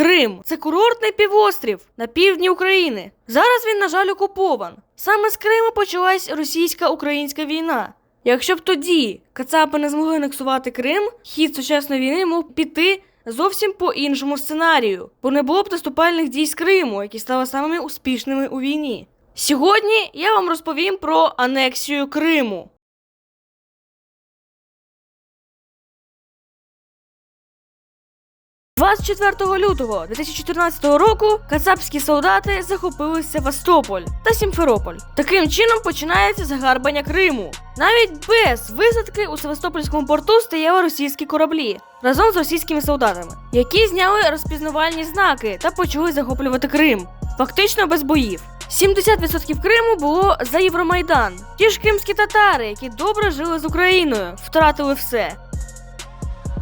Крим це курортний півострів на півдні України. Зараз він, на жаль, окупован. Саме з Криму почалась російсько-українська війна. Якщо б тоді Кацапи не змогли анексувати Крим, хід сучасної війни мог піти зовсім по іншому сценарію, бо не було б наступальних дій з Криму, які стали самими успішними у війні. Сьогодні я вам розповім про анексію Криму. – 24 лютого 2014 року кацапські солдати захопили Севастополь та Сімферополь. Таким чином починається загарбання Криму. Навіть без висадки у Севастопольському порту стояли російські кораблі разом з російськими солдатами, які зняли розпізнавальні знаки та почали захоплювати Крим, фактично без боїв. 70% Криму було за Євромайдан. Ті ж кримські татари, які добре жили з Україною, втратили все.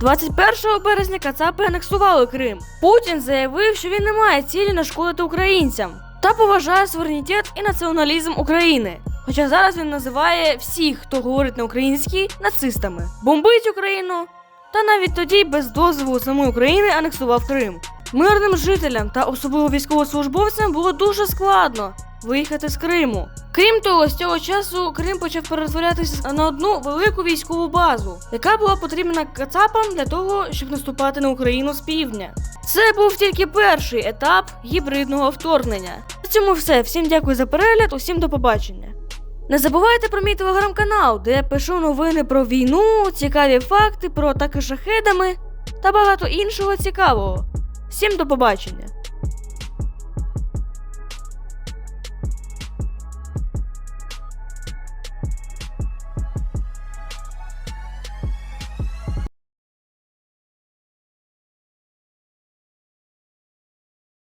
21 березня Кацапи анексували Крим. Путін заявив, що він не має цілі нашкодити українцям та поважає суверенітет і націоналізм України. Хоча зараз він називає всіх, хто говорить на українській, нацистами, бомбить Україну та навіть тоді без дозволу самої України анексував Крим. Мирним жителям та особливо військовослужбовцям було дуже складно виїхати з Криму. Крім того, з цього часу Крим почав перетворятися на одну велику військову базу, яка була потрібна кацапам для того, щоб наступати на Україну з півдня. Це був тільки перший етап гібридного вторгнення. На цьому все. Всім дякую за перегляд, усім до побачення. Не забувайте про мій телеграм-канал, де я пишу новини про війну, цікаві факти про атаки шахедами та багато іншого цікавого. Всім до побачення!